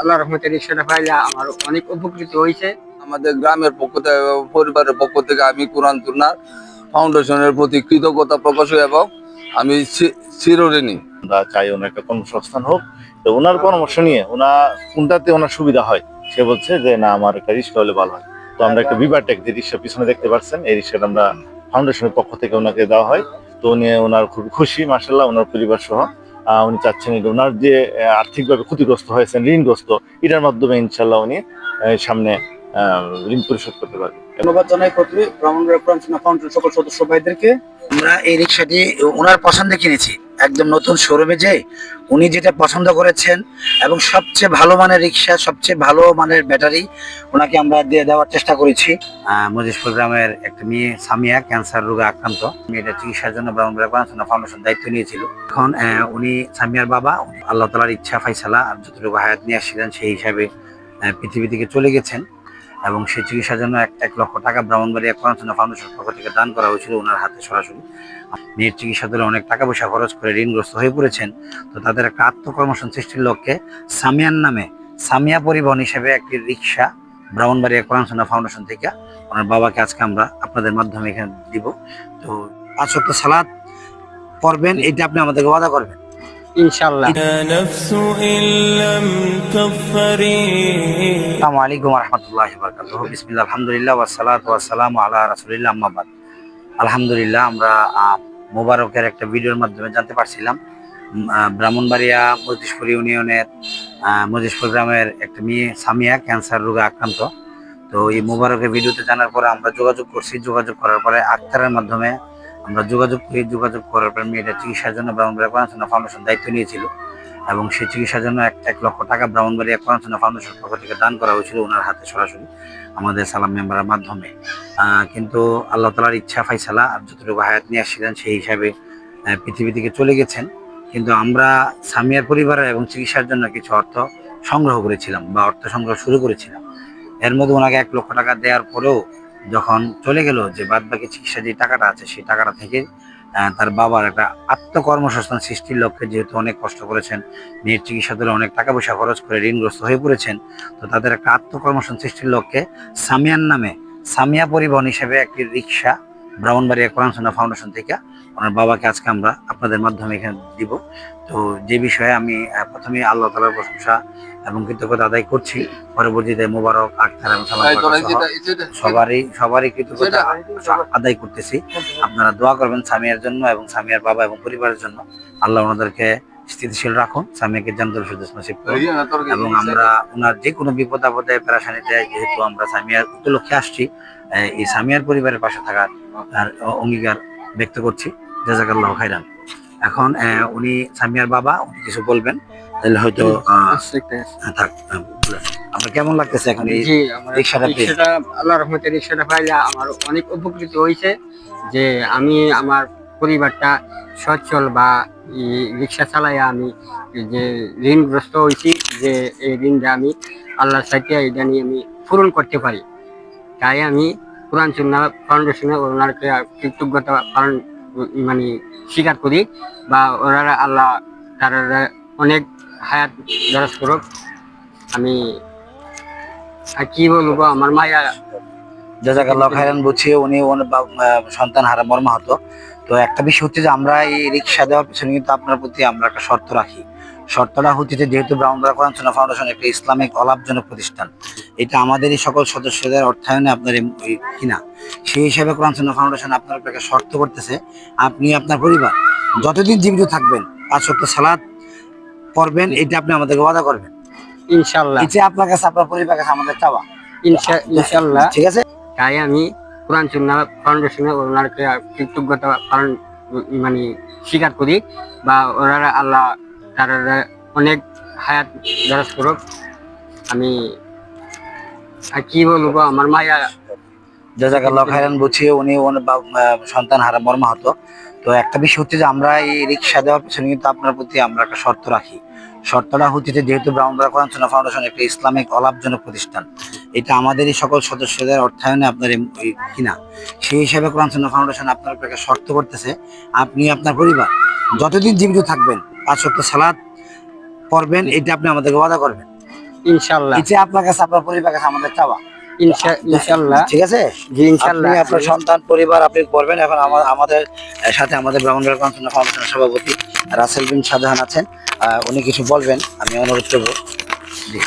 আল্লাহ রহমতের রিক্সাটা পাইলে আমার অনেক উপকৃত হয়েছে। আমাদের গ্রামের পক্ষ থেকে পরিবারের পক্ষ থেকে আমি কোরআন তুর্নার ফাউন্ডেশনের প্রতি কৃতজ্ঞতা প্রকাশ এবং আমি চিরঋণী। আমরা চাই ওনার একটা কর্মসংস্থান হোক তো ওনার পরামর্শ নিয়ে ওনা কোনটাতে ওনার সুবিধা হয়। সে বলছে যে, না, আমার একটা রিক্সা হলে ভালো হয়। তো আমরা একটা বিবারটেক যে রিক্সা পিছনে দেখতে পাচ্ছেন এই রিক্সাটা আমরা ফাউন্ডেশনের পক্ষ থেকে ওনাকে দেওয়া হয়। তো উনি ওনার খুব খুশি মার্শাল্লাহ ওনার পরিবার সহ উনি চাচ্ছেন এটা ওনার যে আর্থিকভাবে ক্ষতিগ্রস্ত হয়েছেন ঋণগ্রস্ত এটার মাধ্যমে ইনশাল্লাহ উনি সামনে ঋণ পরিশোধ করতে পারবেন। ধন্যবাদ জানাই প্রথমে ব্রাহ্মণবাড়িয়া কোরআন সুন্নাহ ফাউন্ডেশন সকল সদস্য ভাইদেরকে। আমরা এই রিক্সাটি ওনার পছন্দে কিনেছি। একদম নতুন শোরুমে যে উনি যেটা পছন্দ করেছেন এবং সবচেয়ে ভালো মানের রিক্সা, সবচেয়ে ভালো মানের ব্যাটারি ওনাকে আমরা দিয়ে দেওয়ার চেষ্টা করেছি। মজিসপুর গ্রামের একটা মেয়ে, সামিয়া ক্যান্সার রোগে আক্রান্ত। মেয়েটা চিকিৎসার জন্য কোরআন ফাউন্ডেশন দায়িত্ব নিয়েছিল। এখন উনি সামিয়ার বাবা আল্লাহ তালার ইচ্ছা, ফাইসালা, আর যতটুকু হায়াত নিয়ে আসছিলেন সেই হিসাবে পৃথিবী থেকে চলে গেছেন। এবং সেই চিকিৎসার জন্য এক এক লক্ষ টাকা ব্রাহ্মণবাড়িয়া কোরআন ফাউন্ডেশন পক্ষ থেকে দান করা হয়েছিল ওনার হাতে সরাসরি। মেয়ের চিকিৎসা দলে অনেক টাকা পয়সা খরচ করে ঋণগ্রস্ত হয়ে পড়েছেন। তো তাদের একটা আত্মকর্মসং সৃষ্টির লক্ষ্যে সামিয়ান নামে সামিয়া পরিবহন হিসেবে একটি রিক্সা ব্রাহ্মণবাড়িয়া সুন্নাহ ফাউন্ডেশন থেকে ওনার বাবাকে আজকে আমরা আপনাদের মাধ্যমে এখানে দিব। তো পাঁচ সপ্তাহ সালাদ পড়বেন এটা আপনি আমাদেরকে ওয়াদা করবেন। ইনশাল্লাহ আসসালামু আলহামদুলিল্লাহ ওয়াসালাত ওয়াসালাম আলা আলহামদুলিল্লাহ আমরা মোবারকের একটা ভিডিওর মাধ্যমে জানতে পারছিলাম। ব্রাহ্মণবাড়িয়া মজদিশপুর ইউনিয়নের মজদিশপুর গ্রামের একটা মেয়ে সামিয়া ক্যান্সার রোগে আক্রান্ত। তো এই মোবারকের ভিডিওতে জানার পরে আমরা যোগাযোগ করছি। যোগাযোগ করার পরে আক্তারের মাধ্যমে আমরা যোগাযোগ করি, যোগাযোগ করার পরে মেয়েটা চিকিৎসার জন্য ব্রাহ্মণবাড়িয়া কোরআন ফাউন্ডেশন দায়িত্ব নিয়েছিল এবং সেই চিকিৎসার জন্য এক এক লক্ষ টাকা ব্রাহ্মণবাড়িয়া কোরআন ফাউন্ডেশন পক্ষ থেকে দান করা হয়েছিল ওনার হাতে সরাসরি আমাদের সালাম মেম্বারের মাধ্যমে। কিন্তু আল্লাহ তালার ইচ্ছা, ফাইসালা আর যতটুকু হায়াত নিয়ে আসছিলেন সেই হিসাবে পৃথিবী থেকে চলে গেছেন। কিন্তু আমরা সামিয়ার পরিবারের এবং চিকিৎসার জন্য কিছু অর্থ সংগ্রহ করেছিলাম বা অর্থ সংগ্রহ শুরু করেছিলাম। এর মধ্যে ওনাকে এক লক্ষ টাকা দেওয়ার পরেও যখন চলে গেল যে বাদ বাকি চিকিৎসা যে টাকাটা আছে, সেই টাকাটা থেকে তার বাবার একটা আত্মকর্মসংস্থান সৃষ্টির লক্ষ্যে যেহেতু অনেক কষ্ট করেছেন, মেয়ের চিকিৎসা দলে অনেক টাকা পয়সা খরচ করে ঋণগ্রস্ত হয়ে পড়েছেন, তো তাদের একটা আত্মকর্মসংস্থান সৃষ্টির লক্ষ্যে সামিয়ান নামে সামিয়া পরিবহন হিসেবে একটি রিক্সা ব্রাহ্মণবাড়িয়া কোরআন ফাউন্ডেশন থেকে ওনার বাবাকে আজকে আমরা আপনাদের মাধ্যমে এখানে দিব। তো যে বিষয়ে আমি প্রথমে আল্লাহ তালার প্রশংসা এবং কৃতজ্ঞতা আদায় করছি পরবর্তীতে মোবারক আখতার এবং সালাম এই তোরা সহ যেটা- যেটা- সবারই সবারই কৃতজ্ঞতা আদায় করতেছি। আপনারা দোয়া করবেন সামিয়ার জন্য এবং সামিয়ার বাবা এবং পরিবারের জন্য। আল্লাহ ওনাদেরকে স্থিতিশীল রাখুন সামিয়াকে জানতুল নসিব করুন। এবং আমরা ওনার যে কোনো বিপদ আপদে পেরাশানিতে যেহেতু আমরা সামিয়ার উপলক্ষে আসছি এই সামিয়ার পরিবারের পাশে থাকার অঙ্গীকার ব্যক্ত করছি। জাজাকাল্লাহ খাইরান এখন উনি সামিয়ার বাবা উনি কিছু বলবেন তাহলে হয়তো আহ, থাক আপনার কেমন লাগতেছে এখন এই রিক্সাটা রিক্সাটা আল্লাহ রহমতের রিক্সাটা পাইলে আমার অনেক উপকৃত হয়েছে যে আমি আমার পরিবারটা সচ্ছল বা রিক্সা চালাই আমি যে ঋণগ্রস্ত হয়েছি যে এই ঋণটা আমি আল্লাহর সাথে এটা নিয়ে আমি পূরণ করতে পারি। তাই আমি কোরআন চুন্না ফাউন্ডেশনে ওনারকে কৃতজ্ঞতা পালন মানে স্বীকার করি বা ওরা আল্লাহ তার অনেক হায়াত দরজ করুক। আমি আর কি বলব, আমার মায়া জাজাকাল্লাহ খাইরান বলছি উনি সন্তান হারা মর্মাহত। তো একটা বিষয় হচ্ছে যে আমরা এই রিক্সা দেওয়ার পিছনে কিন্তু আপনার প্রতি আমরা একটা শর্ত রাখি। শর্তটা হচ্ছে যে যেহেতু ব্রাহ্মণবাড়া কোরআন সুন্নাহ ফাউন্ডেশন একটা ইসলামিক অলাভজনক প্রতিষ্ঠান। এটা আমাদেরই সকল সদস্যদের অর্থায়নে আপনার এই- এই কিনা। সেই হিসাবে কোরআন সুন্নাহ ফাউন্ডেশন আপনার একটা শর্ত করতেছে আপনি আপনার পরিবার যতদিন জীবিত থাকবেন পাঁচ সপ্ত সালাদ পড়বেন এটা আপনি আমাদেরকে ওয়াদা করবেন। ইনশাল্লাহ এটা আপনার কাছে আপনার পরিবার কাছে আমাদের চাওয়া। ইনশাল্লাহ ঠিক আছে? তাই আমি কোরআন চুন্না ফাউন্ডেশনে ওনারকে কৃতজ্ঞতা পালন মানে স্বীকার করি বা ওনারা আল্লাহ তারা অনেক হায়াত দরজ করুক। আমি, আর কি বলব, আমার মায়া জাজাকাল্লাহ খাইরান বুঝছি উনি সন্তান হারা মর্মাহত। তো একটা বিষয় হচ্ছে যে আমরা এই রিক্সা দেওয়ার পিছনে কিন্তু আপনার প্রতি আমরা একটা শর্ত রাখি। শর্তটা হচ্ছে যেহেতু ব্রাহ্মণবাড়া কোরআন ফাউন্ডেশন একটা ইসলামিক অলাভজনক প্রতিষ্ঠান, এটা আমাদেরই সকল সদস্যদের অর্থায়নে আপনার এই- এই কিনা। সেই হিসাবে কোরআন ফাউন্ডেশন আপনার একটা শর্ত করতেছে। আপনি আপনার পরিবার, যতদিন জীবিত থাকবেন পাঁচ সপ্তাহ সালাদ পড়বেন এটা আপনি আমাদেরকে ওয়াদা করবেন। ইনশাল্লাহ। ইচ্ছে আপনার কাছে আপনার পরিবার কাছে আমাদের চাওয়া। ইনশাল্লাহ। ঠিক আছে? জি ইনশাল্লাহ। আপনার সন্তান পরিবার আপনি করবেন এখন আমাদের সাথে আমাদের ব্রাহ্মণবাড়িয়া কনসুনা ফাউন্ডেশনের সভাপতি রাসেল বিন শাহজাহান আছেন। আহ, উনি কিছু বলবেন আমি অনুরোধ করব। জি।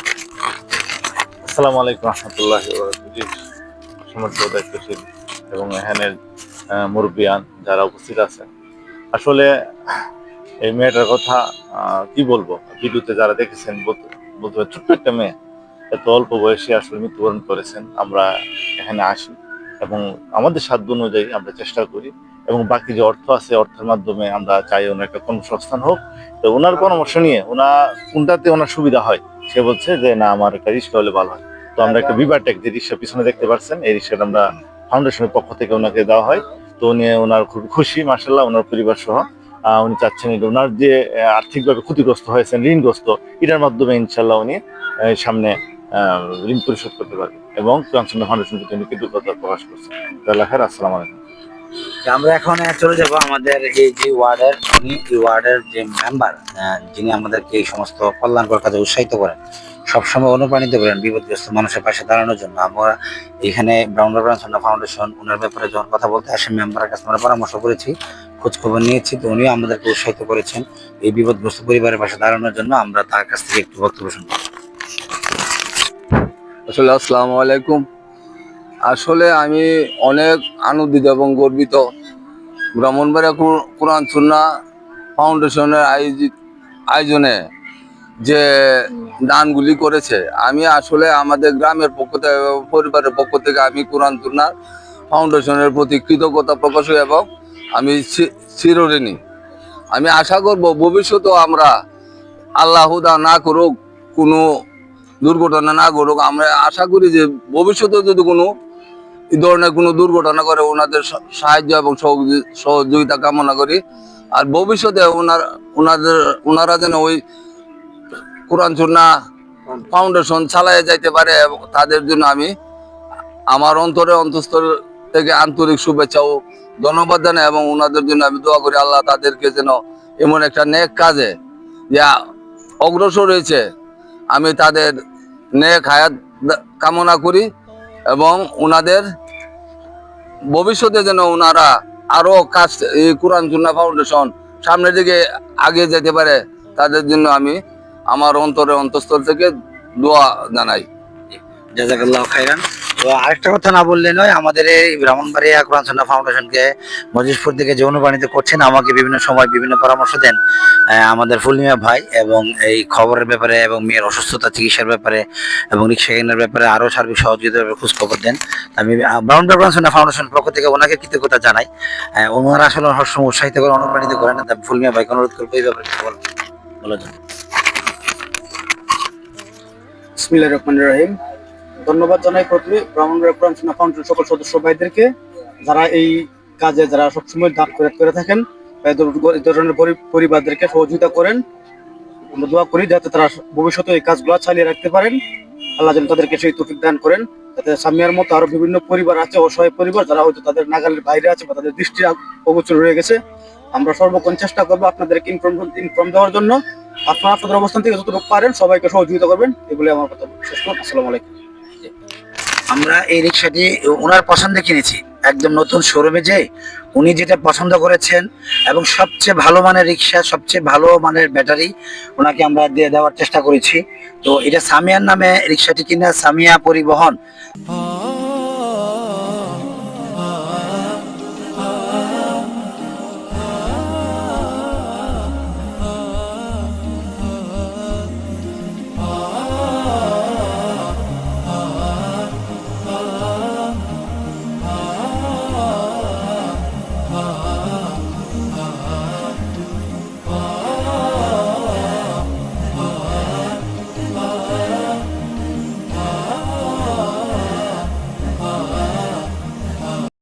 আসসালামু আলাইকুম রহমতুল্লাহ সমর্থ দায়িত্বশীল এবং এখানের মুরব্বিয়ান যারা উপস্থিত আছেন। আসলে এই মেয়েটার কথা কি বলব? ভিডিওতে যারা দেখেছেন বলতে ছোট্ট একটা মেয়ে। এত অল্প বয়সে আসলে মৃত্যুবরণ করেছেন। আমরা এখানে আসি এবং আমাদের সাধ্য অনুযায়ী আমরা চেষ্টা করি এবং বাকি যে অর্থ আছে অর্থের মাধ্যমে আমরা চাই ওনার একটা কর্মসংস্থান হোক। তো ওনার পরামর্শ নিয়ে ওনা কোনটাতে ওনার সুবিধা হয় সে বলছে যে না আমার একটা রিক্সা হলে ভালো হয়। তো আমরা একটা বিবার বিবারটেক যে রিক্সা পিছনে দেখতে পাচ্ছেন এই রিক্সাটা আমরা ফাউন্ডেশনের পক্ষ থেকে ওনাকে দেওয়া হয়। তো উনি ওনার খুব খুশি মার্শাল্লাহ ওনার পরিবার সহ উনি চাচ্ছেন ওনার যে আর্থিকভাবে ক্ষতিগ্রস্ত হয়েছেন, ঋণগ্রস্ত, এটার মাধ্যমে ইনশাল্লাহ উনি সামনে ঋণ পরিশোধ করতে পারবেন এবং ক্রান্সন্ড ফাউন্ডেশন প্রতি উনি কৃতজ্ঞতা প্রকাশ করছেন। লেখার আসসালাম আলাইকুম। আমরা এখন চলে যাব আমাদের এই যে ওয়ার্ডের উনি এই ওয়ার্ডের যে মেম্বার যিনি আমাদেরকে এই সমস্ত কল্যাণকর কাজে উৎসাহিত করেন, সবসময় অনুপ্রাণিত করেন বিপদগ্রস্ত মানুষের পাশে দাঁড়ানোর জন্য। আমরা এখানে ব্রাউন ব্রাউন ফাউন্ডেশন ওনার ব্যাপারে যখন কথা বলতে আসে মেম্বারের কাছে আমরা পরামর্শ করেছি। খোঁজ খবর নিয়েছি, তো উনিও আমাদেরকে উৎসাহিত করেছেন এই বিপদগ্রস্ত পরিবারের পাশে দাঁড়ানোর জন্য আমরা তার কাছ থেকে একটু বক্তব্য শুনব। আসলে আসসালামু আলাইকুম। আসলে আমি অনেক আনন্দিত এবং গর্বিত। ব্রাহ্মণবাড়িয়া কোরআন সুন্না ফাউন্ডেশনের আয়োজিত আয়োজনে যে দানগুলি করেছে, আমি আসলে আমাদের গ্রামের পক্ষ থেকে পরিবারের পক্ষ থেকে আমি কোরআন সুন্না ফাউন্ডেশনের প্রতি কৃতজ্ঞতা প্রকাশ এবং আমি চিরঋণী। আমি আশা করব ভবিষ্যতেও আমরা আল্লাহুদা না করুক, কোনো দুর্ঘটনা না করুক আমরা আশা করি যে ভবিষ্যতে যদি কোনো এই ধরনের কোনো দুর্ঘটনা করে, ওনাদের সাহায্য এবং সহযোগি- সহযোগিতা কামনা করি। আর ভবিষ্যতে ওনার, ওনাদের, ওনারা যেন ওই কোরআন, সুন্না ফাউন্ডেশন চালায় যাইতে পারে এবং তাদের জন্য আমি আমার অন্তরে অন্তঃস্থল থেকে আন্তরিক শুভেচ্ছা ও ধন্যবাদ জানাই এবং ওনাদের জন্য আমি দোয়া করি আল্লাহ তাদেরকে যেন এমন একটা নেক কাজে যা অগ্রসর হয়েছে, আমি তাদের নেক হায়াত কামনা করি এবং ওনাদের ভবিষ্যতে যেন ওনারা আরও কাজ, এই কোরআন জুন্না ফাউন্ডেশন সামনের দিকে আগে যেতে পারে, তাদের জন্য আমি আমার অন্তরে অন্তঃস্থল থেকে দোয়া জানাই। জাজাকাল্লাহ খাইরান তো আরেকটা কথা না বললে নয়, আমাদের এই ব্রাহ্মণবাড়িয়া কোরআন সুন্নাহ ফাউন্ডেশনকে মজিজপুর থেকে যে অনুপ্রাণিত করছেন, আমাকে বিভিন্ন সময় বিভিন্ন পরামর্শ দেন আমাদের ফুলনিয়া ভাই এবং এই খবরের ব্যাপারে এবং মেয়ের অসুস্থতা, চিকিৎসার ব্যাপারে এবং রিক্সা কেনার ব্যাপারে আরও সার্বিক সহযোগিতার ব্যাপারে খোঁজ খবর দেন আমি ব্রাউন কোরআন সুন্নাহ ফাউন্ডেশন পক্ষ থেকে ওনাকে কৃতজ্ঞতা জানাই। ওনারা আসলে সবসময় উৎসাহিত করে অনুপ্রাণিত করেন ফুলমিয়া ভাইকে অনুরোধ করব এই ব্যাপারে বলার জন্য। বিসমিল্লাহ রহিম। ধন্যবাদ জানাই প্রথমে। কোরআন সুন্নাহ ফাউন্ডেশন সকল সদস্য ভাইদেরকে, যারা এই কাজে যারা সবসময় দান করে করে থাকেন ধরনের পরিবারদেরকে সহযোগিতা করেন। আমরা দোয়া করি যাতে তারা ভবিষ্যতে এই কাজগুলো চালিয়ে রাখতে পারেন। আল্লাহ যেন তাদেরকে সেই তৌফিক দান করেন। যাতে সামিয়ার মতো আরও বিভিন্ন পরিবার আছে, অসহায় পরিবার, যারা হয়তো তাদের নাগালের বাইরে আছে বা তাদের দৃষ্টি অগোচর রয়ে গেছে। আমরা সর্বক্ষণ চেষ্টা করব আপনাদেরকে ইনফর্ম ইনফর্ম দেওয়ার জন্য। আপনারা আপনাদের অবস্থান থেকে যতটুকু পারেন সবাইকে সহযোগিতা করবেন। এগুলি আমার কথা শেষ করুন আসসালামু আলাইকুম। আমরা এই রিক্সাটি ওনার পছন্দে কিনেছি। একদম নতুন শোরুমে যে উনি যেটা পছন্দ করেছেন এবং সবচেয়ে ভালো মানের রিক্সা, সবচেয়ে ভালো মানের ব্যাটারি ওনাকে আমরা দিয়ে দেওয়ার চেষ্টা করেছি। তো এটা সামিয়ার নামে রিক্সাটি কিনা, সামিয়া পরিবহন।